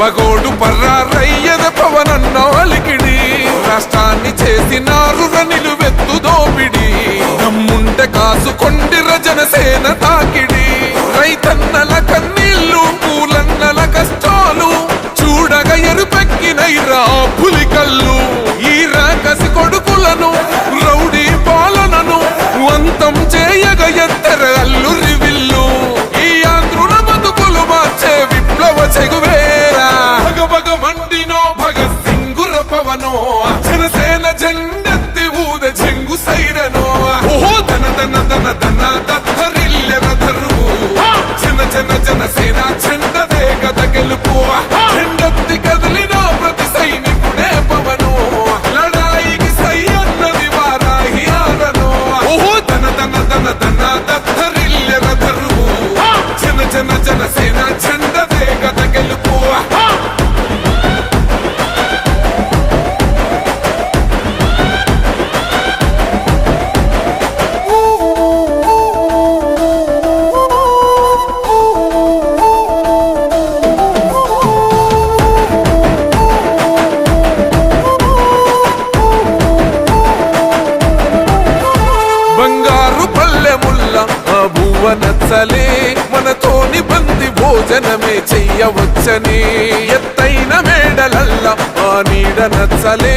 మగోడు పర్రారయ్యద పవనన్న అలికిడి. రాష్ట్రాన్ని చేసినారు నిలువెత్తు దోపిడి. దమ్ముంటే కాసుకొండిర జనసేన తాకిడి. రైతన్నల కన్ను జన జనసేన జనమే చెయ్యవచ్చని ఎత్తైన మేడలల్ల ఆ నీడ నచ్చలే.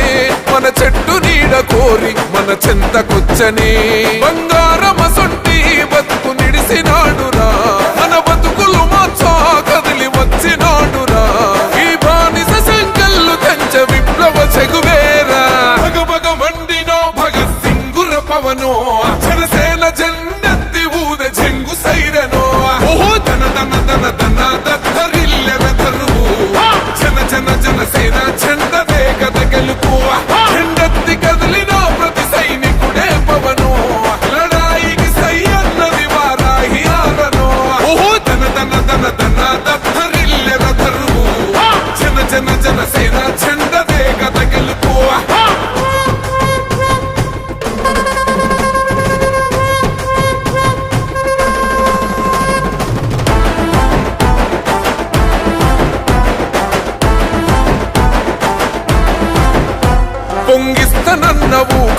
మన చెట్టు నీడ కోరి మన చెంతకొచ్చని. బంగారమసొంటి బతుకు నిడిసినాడురా. మన బతుకులు మార్చా కదిలి వచ్చినాడురా. ఈ బానిస సంకల్లు కంచె విప్లవ చెగువేరా. భగ భగ మండినో భగత్ సింగుర పవనో. జనసేన జెండెత్తి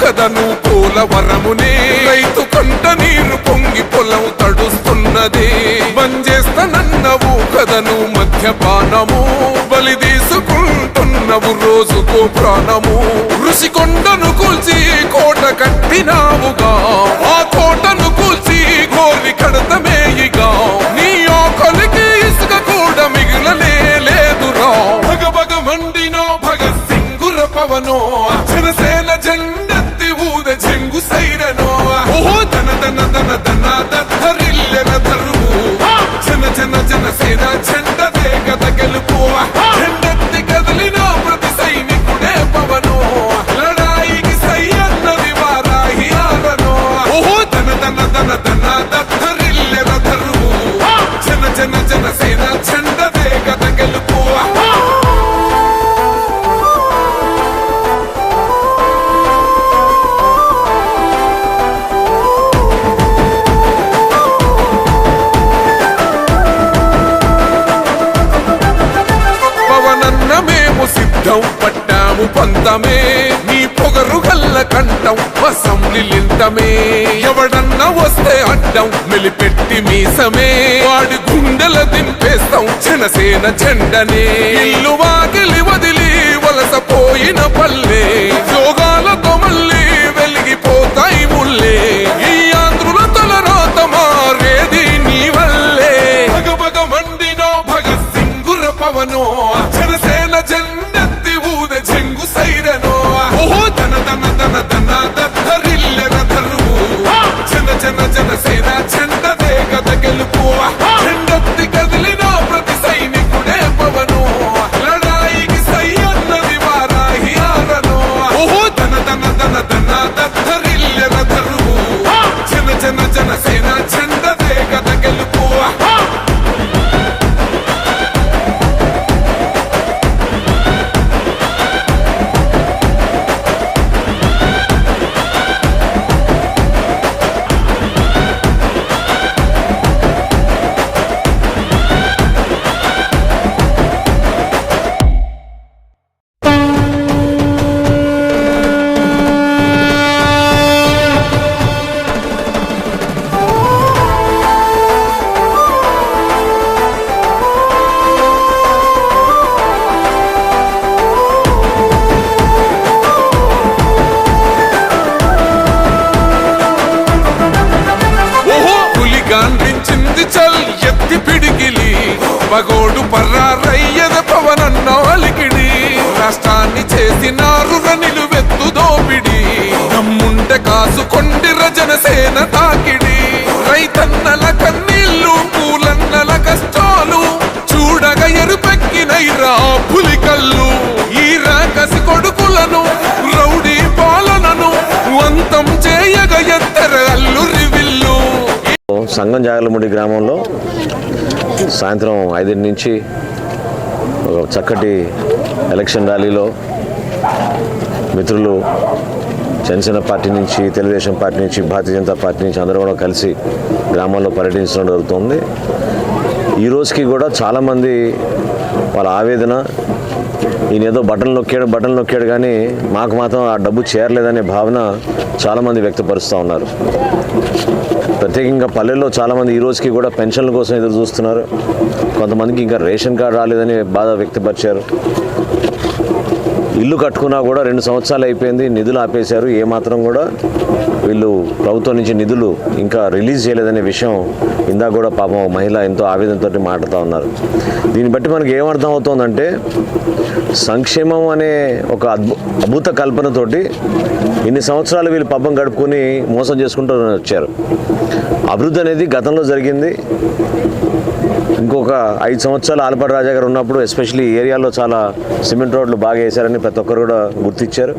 కదను పోలవరమునే రైతు కంట నీరు పొంగి పొలం తడుస్తున్నది. బంజేస్తనన్నవు కదను మద్యపానము బలి తీసుకుంటున్నవు రోజుకో ప్రాణము. ఋషికొండను కూల్చి కోట కట్టినావుగా. ఆ కోటను కూల్చి గోలి కడతమేయిగా నీ ఆకలి అందం నిలింతమే ఎవడన్నా వస్తే అడ్డం మెలిపెట్టి మీసమే. వాడి గుండెల దింపేస్తాం జనసేన జెండనే. ఇల్లు వాకిలి వదిలి వలసపోయిన పల్లె. యోగాలతో మళ్ళీ వెలిగిపోతాయి ముల్లే. ఈ ఆంధ్రుల తలరాత మారేది నీ వల్లే. భగ భగ మండినో భగత్ సింగుర పవనో చల్ ఎత్తి పిడికిలి. పగోడు పర్రారయ్యద పవనన్న అలికిడి. రాష్ట్రాన్ని చేసినారు నిలువెత్తు దోపిడి. దమ్ముంటే కాసుకొండి రజనసేన తాకిడి. రైతన్నల కన్నీళ్ళు పూలన్నల కష్టాలు. చూడగ ఎరుపెక్కినైరా పులికల్లు ఈ రాకసి కొడుకులను రౌడీ పాలనను అంతం చేయగ ఎత్తర అల్లురి సంగం జాగలముడి గ్రామంలో సాయంత్రం ఐదింటి నుంచి ఒక చక్కటి ఎలక్షన్ ర్యాలీలో మిత్రులు జనసేన పార్టీ నుంచి తెలుగుదేశం పార్టీ నుంచి భారతీయ జనతా పార్టీ నుంచి అందరూ కూడా కలిసి గ్రామంలో పర్యటించడం జరుగుతుంది. ఈ రోజుకి కూడా చాలామంది వాళ్ళ ఆవేదన ఈయన ఏదో బటన్ నొక్కాడు బటన్ నొక్కాడు కానీ మాకు మాత్రం ఆ డబ్బు చేరలేదనే భావన చాలామంది వ్యక్తపరుస్తూ ఉన్నారు. ప్రత్యేకంగా పల్లెల్లో చాలామంది ఈ రోజుకి కూడా పెన్షన్ల కోసం ఎదురు చూస్తున్నారు. కొంతమందికి ఇంకా రేషన్ కార్డు రాలేదని బాధ వ్యక్తపరిచారు. ఇల్లు కట్టుకున్నా కూడా రెండు సంవత్సరాలు అయిపోయింది నిధులు ఆపేశారు. ఏమాత్రం కూడా వీళ్ళు ప్రభుత్వం నుంచి నిధులు ఇంకా రిలీజ్ చేయలేదనే విషయం ఇందాక కూడా పాపం మహిళ ఎంతో ఆవేదనతో మాట్లాడుతూ ఉన్నారు. దీన్ని బట్టి మనకి ఏమర్థం అవుతుందంటే సంక్షేమం అనే ఒక అద్భు అద్భుత కల్పనతోటి ఇన్ని సంవత్సరాలు వీళ్ళు పబ్బం గడుపుకొని మోసం చేసుకుంటూ వచ్చారు. అభివృద్ధి అనేది గతంలో జరిగింది. ఇంకొక ఐదు సంవత్సరాలు ఆలపాటి రాజా గారు ఉన్నప్పుడు ఎస్పెషల్లీ ఏరియాలో చాలా సిమెంట్ రోడ్లు బాగా వేశారని ప్రతి ఒక్కరు కూడా గుర్తించారు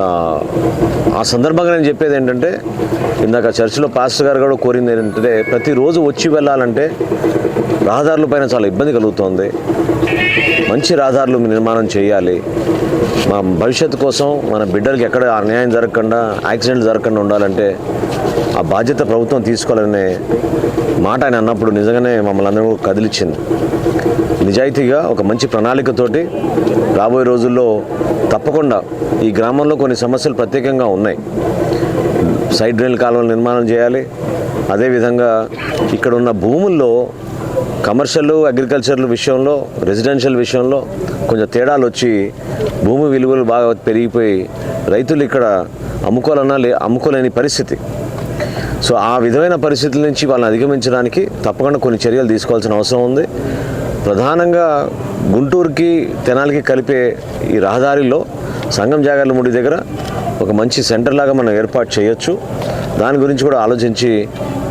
ఆ, ఆ సందర్భంగా నేను చెప్పేది ఏంటంటే ఇందాక చర్చిలో పాస్టర్ గారు కూడా కోరింది ఏంటంటే ప్రతిరోజు వచ్చి వెళ్ళాలంటే రహదారుల పైన చాలా ఇబ్బంది కలుగుతోంది. మంచి రహదారులు నిర్మాణం చేయాలి. మా భవిష్యత్తు కోసం మన బిడ్డలకి ఎక్కడ అన్యాయం జరగకుండా యాక్సిడెంట్ జరగకుండా ఉండాలంటే ఆ బాధ్యత ప్రభుత్వం తీసుకోవాలనే మాట ఆయన అన్నప్పుడు నిజంగానే మమ్మల్ని అందరూ కదిలిచ్చింది. నిజాయితీగా ఒక మంచి ప్రణాళికతోటి రాబోయే రోజుల్లో తప్పకుండా ఈ గ్రామంలో కొన్ని సమస్యలు ప్రత్యేకంగా ఉన్నాయి. సైడ్ డ్రైన్ కాలువలు నిర్మాణం చేయాలి. అదేవిధంగా ఇక్కడ ఉన్న భూముల్లో కమర్షియల్ అగ్రికల్చర్ విషయంలో రెసిడెన్షియల్ విషయంలో కొంచెం తేడాలు వచ్చి భూమి విలువలు బాగా పెరిగిపోయి రైతులు ఇక్కడ అమ్ముకోవాలన్నా లే అమ్ముకోలేని పరిస్థితి. సో ఆ విధమైన పరిస్థితుల నుంచి వాళ్ళని అధిగమించడానికి తప్పకుండా కొన్ని చర్యలు తీసుకోవాల్సిన అవసరం ఉంది. ప్రధానంగా గుంటూరుకి తెనాలికి కలిపే ఈ రహదారిలో సంగం జాగర్ల ముడి దగ్గర ఒక మంచి సెంటర్ లాగా మనం ఏర్పాటు చేయొచ్చు. దాని గురించి కూడా ఆలోచించి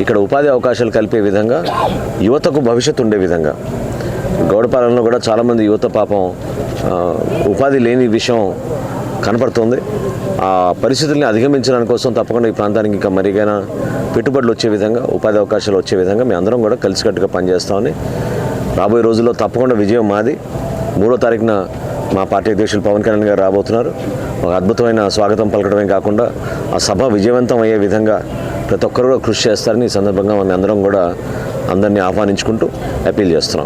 ఇక్కడ ఉపాధి అవకాశాలు కలిపే విధంగా యువతకు భవిష్యత్తు ఉండే విధంగా. గౌడపాలెంలో కూడా చాలామంది యువత పాపం ఉపాధి లేని విషయం కనపడుతుంది. ఆ పరిస్థితుల్ని అధిగమించడానికి కోసం తప్పకుండా ఈ ప్రాంతానికి ఇంకా మరిగైనా పెట్టుబడులు వచ్చే విధంగా ఉపాధి అవకాశాలు వచ్చే విధంగా మేము అందరం కూడా కలిసికట్టుగా పనిచేస్తామని. రాబోయే రోజుల్లో తప్పకుండా విజయం మాది. మూడో తారీఖున మా పార్టీ అధ్యక్షులు పవన్ కళ్యాణ్ గారు రాబోతున్నారు. ఒక అద్భుతమైన స్వాగతం పలకడమే కాకుండా ఆ సభ విజయవంతం అయ్యే విధంగా ప్రతి ఒక్కరు కూడా కృషి చేస్తారని ఈ సందర్భంగా మేము అందరం కూడా అందరినీ ఆహ్వానించుకుంటూ అపీల్ చేస్తున్నాం.